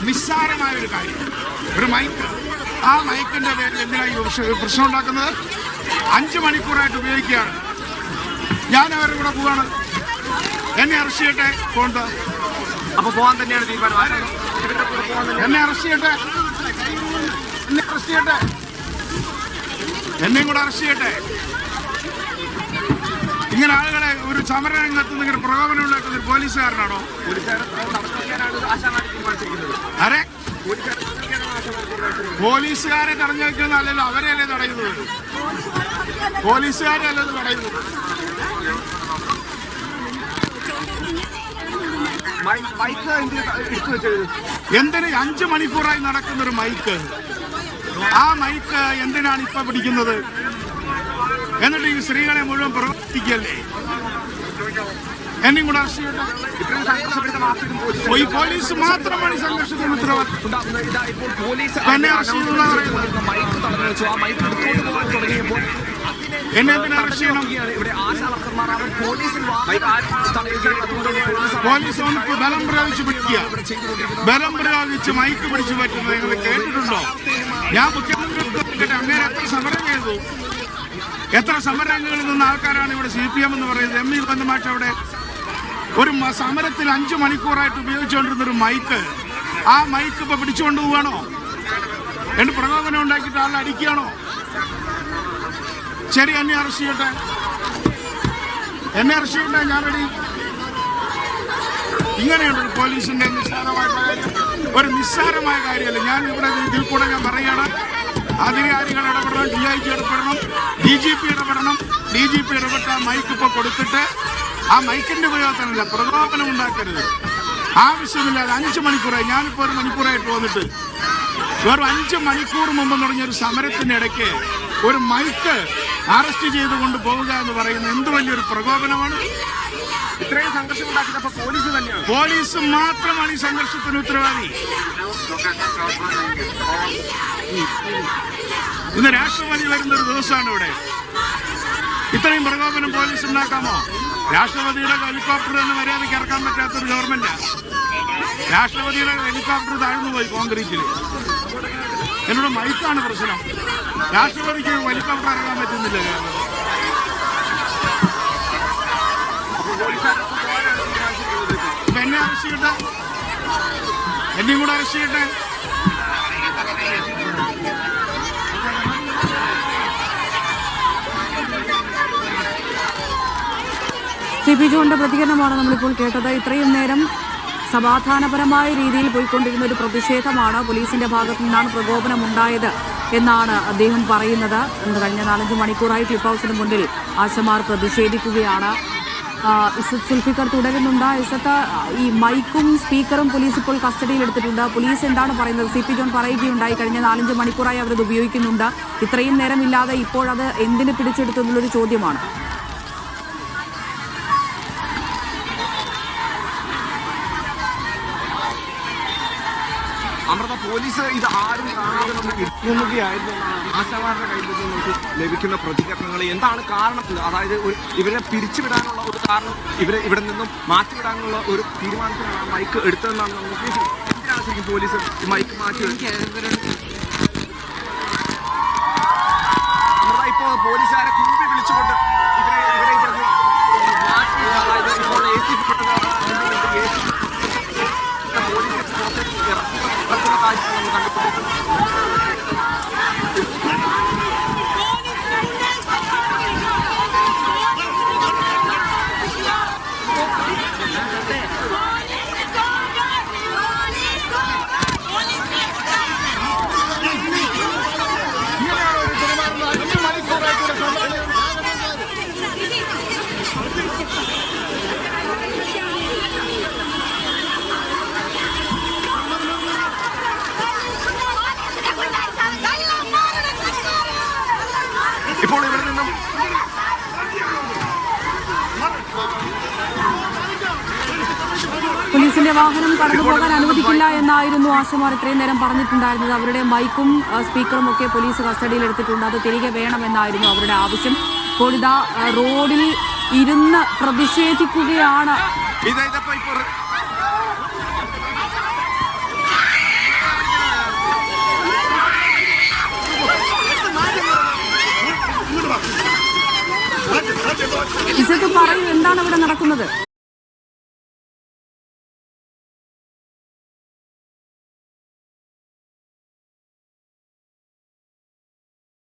നിസ്സാരമായ ഒരു കാര്യം. ഒരു മൈക്ക് ആ മൈക്കിന്റെ പേരിൽ എന്തിനാണ് പ്രശ്നം- ഉണ്ടാക്കുന്നത്? അഞ്ച് മണിക്കൂറായിട്ട് ഉപയോഗിക്കുകയാണ്. ഞാൻ അവരുടെ കൂടെ പോവാണ്. എന്നെ അറസ്റ്റ് ചെയ്യട്ടെ കൊണ്ട് അപ്പൊ പോകാൻ തന്നെയാണ് തീരുമാനം. എന്നെ അറസ്റ്റ് ചെയ്യട്ടെ. എന്നെ അറസ്റ്റ് ചെയ്യട്ടെ. എന്നെയും കൂടെ അറസ്റ്റ് ചെയ്യട്ടെ. ഇങ്ങനെ ആളുകളെ ഒരു സമരരംഗത്ത് ഇങ്ങനെ പ്രകോപനം ഉണ്ടാക്കുന്ന ഒരു പോലീസുകാരനാണോ? ആരെ പോലീസുകാരെ തടഞ്ഞു വെക്കുന്ന അല്ലല്ലോ അവരെയല്ലേ തടയുന്നത്? പോലീസുകാരെ അല്ലത് തടയുന്നത്? എന്തിന് അഞ്ചു മണിക്കൂറായി നടക്കുന്ന ഒരു മൈക്ക്? ആ മൈക്ക് എന്തിനാണ് ഇപ്പൊ പിടിക്കുന്നത്? എന്നിട്ട് ഈ സ്ത്രീകളെ മുഴുവൻ പ്രവർത്തിക്കല്ലേ? എന്നെയും കൂടെ അറസ്റ്റ് ചെയ്യട്ടെ. പോലീസ് ഈ പോലീസ് മാത്രമാണ് ഈ സംഘർഷത്തിന് ഉത്തരവാദിത്വം. എന്നെ അറസ്റ്റ് എന്നെ എന്തിനാ അറസ്റ്റ് ചെയ്യണം? പോലീസ് നമുക്ക് ബലം പ്രയോഗിച്ച് പിടിക്കുക. ബലം പ്രയോഗിച്ച് മൈക്ക് പിടിച്ചു പറ്റുന്നത് നിങ്ങൾ കേട്ടിട്ടുണ്ടോ? ഞാൻ മുഖ്യമന്ത്രി അങ്ങനെ എത്ര സമരം ചെയ്തു? എത്ര സമരങ്ങളിൽ നിന്ന് ആൾക്കാരാണ് ഇവിടെ സി പി എം എന്ന് പറയുന്നത്? എം ഇ ബന്ധമായിട്ട് അവിടെ ഒരു സമരത്തിൽ അഞ്ചു മണിക്കൂറായിട്ട് ഉപയോഗിച്ചുകൊണ്ടിരുന്ന ഒരു മൈക്ക്. ആ മൈക്ക് ഇപ്പൊ പിടിച്ചുകൊണ്ട് പോവാണോ? എന്റെ പ്രകോപനം ഉണ്ടാക്കിയിട്ട് ആളെ അടിക്കുകയാണോ? ശരി എന്നെ അറസ്റ്റ് ചെയ്യട്ടെ. എന്നെ അറസ്റ്റ് ചെയ്യട്ടെ റെഡി ഇങ്ങനെയുണ്ട് പോലീസിന്റെ നിസ്സാരമായ ഒരു നിസ്സാരമായ കാര്യമല്ല. ഞാൻ ഇവിടെ ഇതിൽ കൂടെ ഞാൻ പറയുകയാണ്. അധികാരികൾ ഇടപെടണം ഡി ഐ ജി ഇടപെടണം ഡി ജി പി ഇടപെടണം. ഡി ജി പി ഇടപെട്ട മൈക്ക് ഇപ്പോൾ കൊടുത്തിട്ട് ആ മൈക്കിന്റെ ഉപയോഗത്തിനല്ല പ്രകോപനം ഉണ്ടാക്കരുത്. ആവശ്യമില്ലാതെ അഞ്ച് മണിക്കൂറായി ഞാനിപ്പോ ഒരു മണിക്കൂറായിട്ട് വന്നിട്ട് വെറും അഞ്ച് മണിക്കൂർ മുമ്പ് തുടങ്ങിയ ഒരു സമരത്തിന്റെ ഇടയ്ക്ക് ഒരു മൈക്ക് അറസ്റ്റ് ചെയ്തുകൊണ്ട് പോവുക എന്ന് പറയുന്നത് എന്ത് വലിയൊരു പ്രകോപനമാണ്? ഇത്രയും സംഘർഷം ഉണ്ടാക്കിയപ്പോ പോലീസ് തന്നെയാണ്. പോലീസ് മാത്രമാണ് ഈ സംഘർഷത്തിന് ഉത്തരവാദി. ഇന്ന് രാഷ്ട്രപതി വരുന്ന ഒരു ദിവസമാണ് ഇവിടെ. ഇത്രയും പ്രകോപനം പോലീസ് ഉണ്ടാക്കാമോ? രാഷ്ട്രപതിയുടെ ഹെലികോപ്റ്റർ തന്നെ മര്യാദയ്ക്ക് ഇറക്കാൻ പറ്റാത്തൊരു ഗവൺമെന്റ്. രാഷ്ട്രപതിയുടെ ഹെലികോപ്റ്റർ താഴ്ന്നു പോയി കോൺക്രീറ്റിൽ എന്നോട് മൈക്കാണ് പ്രശ്നം. രാഷ്ട്രപതിക്ക് ഹെലികോപ്റ്റർ ഇറക്കാൻ പറ്റുന്നില്ല. എന്നെ അറസ്റ്റ് ചെയ്യട്ടെ? എന്നെയും കൂടെ അറസ്റ്റ് ചെയ്യട്ടെ? സി പി ജോണിന്റെ പ്രതികരണമാണ് നമ്മളിപ്പോൾ കേട്ടത്. ഇത്രയും നേരം സമാധാനപരമായ രീതിയിൽ പോയിക്കൊണ്ടിരുന്ന ഒരു പ്രതിഷേധമാണ് പോലീസിന്റെ ഭാഗത്തു നിന്നാണ് പ്രകോപനമുണ്ടായത് എന്നാണ് അദ്ദേഹം പറയുന്നത്. കഴിഞ്ഞ നാലഞ്ച് മണിക്കൂറായി ക്ലിപ്പ് ഹൗസിന് മുന്നിൽ ആശമാർ പ്രതിഷേധിക്കുകയാണ്. ഇസത്ത് സുൽഫിക്കർ തുടരുന്നുണ്ട്. ഇസത്ത് ഈ മൈക്കും സ്പീക്കറും പോലീസ് ഇപ്പോൾ കസ്റ്റഡിയിൽ എടുത്തിട്ടുണ്ട്. പോലീസ് എന്താണ് പറയുന്നത്? സി പി ജോൺ പറയുകയുണ്ടായി. കഴിഞ്ഞ നാലഞ്ച് മണിക്കൂറായി അവരത് ഉപയോഗിക്കുന്നുണ്ട്. ഇത്രയും നേരമില്ലാതെ ഇപ്പോഴത് എന്തിന് പിടിച്ചെടുത്തു എന്നുള്ളൊരു ചോദ്യമാണ്. അമൃത പോലീസ് ഇത് ആരും കാണാതെ എന്നാണ് ആശാമാരുടെ കയ്യിൽ നിന്ന് നമുക്ക് ലഭിക്കുന്ന പ്രതികരണങ്ങൾ എന്താണ് കാരണം? അതായത് ഇവരെ പിരിച്ചുവിടാനുള്ള ഒരു കാരണം ഇവരെ ഇവിടെ നിന്നും മാറ്റിവിടാനുള്ള ഒരു തീരുമാനത്തിനാണ് മൈക്ക് എടുത്തതെന്നാണ് നമുക്ക് എന്തിനാണ് ശരിക്കും പോലീസ് മൈക്ക് മാറ്റി അമൃത ഇപ്പോൾ പോലീസുകാരെ കൂമ്പി വിളിച്ചുകൊണ്ട് ഇവരെ ഇവരെ ഇവിടെ മാറ്റി അതായത് ഇപ്പോൾ എ സി പോലീസ് പുറത്തേക്ക് ഇറക്കി আজ പോലീസിന്റെ വാഹനം കടന്നു പോകാൻ അനുവദിക്കില്ല എന്നായിരുന്നു ആശമാർ ഇത്രയും നേരം പറഞ്ഞിട്ടുണ്ടായിരുന്നത്. അവരുടെ മൈക്കും സ്പീക്കറും ഒക്കെ പോലീസ് കസ്റ്റഡിയിൽ എടുത്തിട്ടുണ്ട്. അത് തിരികെ വേണമെന്നായിരുന്നു അവരുടെ ആവശ്യം. ഇപ്പോൾ ഇതാ റോഡിൽ ഇരുന്ന് പ്രതിഷേധിക്കുകയാണ്. ഇസക്ക് പറയൂ എന്താണ് ഇവിടെ നടക്കുന്നത്?